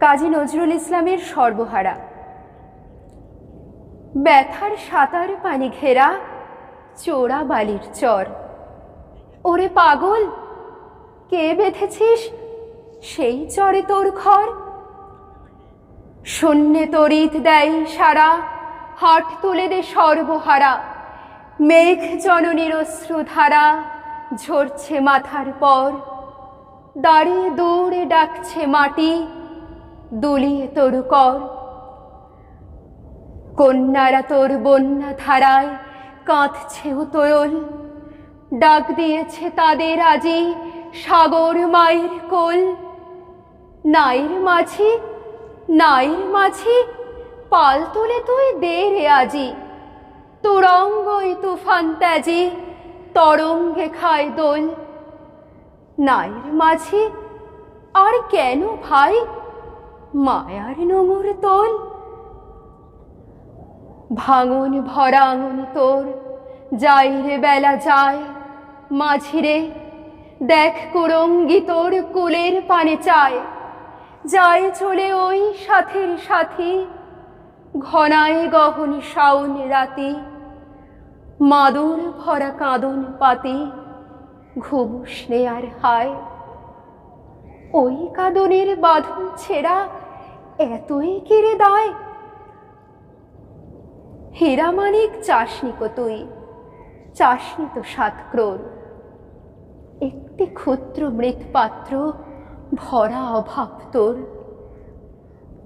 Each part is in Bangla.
কাজী নজরুল ইসলামের সর্বহারা। ব্যথার সাঁতার পানি ঘেরা, চোরা বালির চর। ওরে পাগল, কে বেঁধেছিস? সেই চরে তোর ঘর। শূন্যে তরিত দেয় সারা, হাট তুলে দে সর্বহারা। মেঘ জননীর অশ্রুধারা ঝরছে মাথার পর। দাঁড়িয়ে দৌড়ে ডাকছে মাটি। দুলিয়ে তোর কর। কন্যারা তোর বন্যা ধারায় কাঁদছে উতোয়ল ডাক দিয়েছে তাদের আজি সাগর মায়ের কোল। নাইর মাঝি নাইর মাঝি, পাল তুলে তুই দে রে আজি। তুরঙ্গই তুফান ত্যাজি, তরঙ্গে খায় দোল। নাইর মাঝি, আর কেন ভাই মায়ার নোংর তোল ভাঙন ভরা আঙুন তোর যাই রে বেলা যায় মাঝিরে দেখ কুরঙ্গি তোর কুলের পানে চায় যায় চলে ওই সাথের সাথী ঘনায় গহন শাওন রাতি মাদুর ভরা কাঁদন পাতি ঘুমুসনে আর হায় ওই কাঁদনের বাঁধন ছেঁড়া এতই কিরে দায় হীরা মানিক চাসনি কো তুই? চাসনি তো সাত ক্রোর একটি ক্ষুদ্র মৃৎপাত্র ভরা অভাব তোর।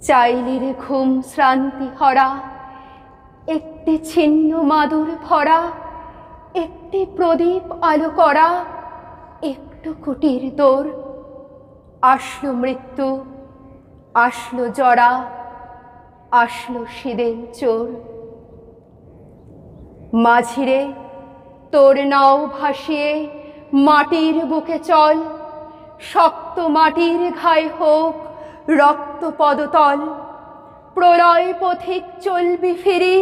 চাইলে রে ঘুম শ্রান্তি হরা, একটি ছিন্ন মাদুর ভরা, একটি প্রদীপ আলো করা, একটু কুটির তোর আসলো মৃত্যু আসলো জরা, আসলো সিদের চোর। মাঝিরে তোর নাও ভাসিয়ে, মাটির বুকে চল, শক্ত মাটির ঘায় হোক, রক্ত পদতল। প্রলয় পথিক চলবি ফিরি,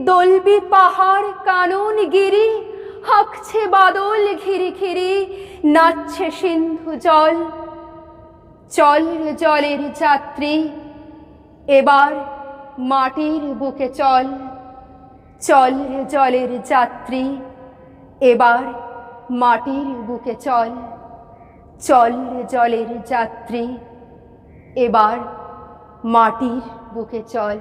দলবি পাহাড় কানন গিরি, হাঁকছে বাদল ঘিরি ঘিরি নাচছে সিন্ধু জল। চল জলের যাত্রী, এবার মাটির বুকে চল। চল জলের যাত্রী, এবার মাটির বুকে চল। চল জলের যাত্রী, এবার মাটির বুকে চল।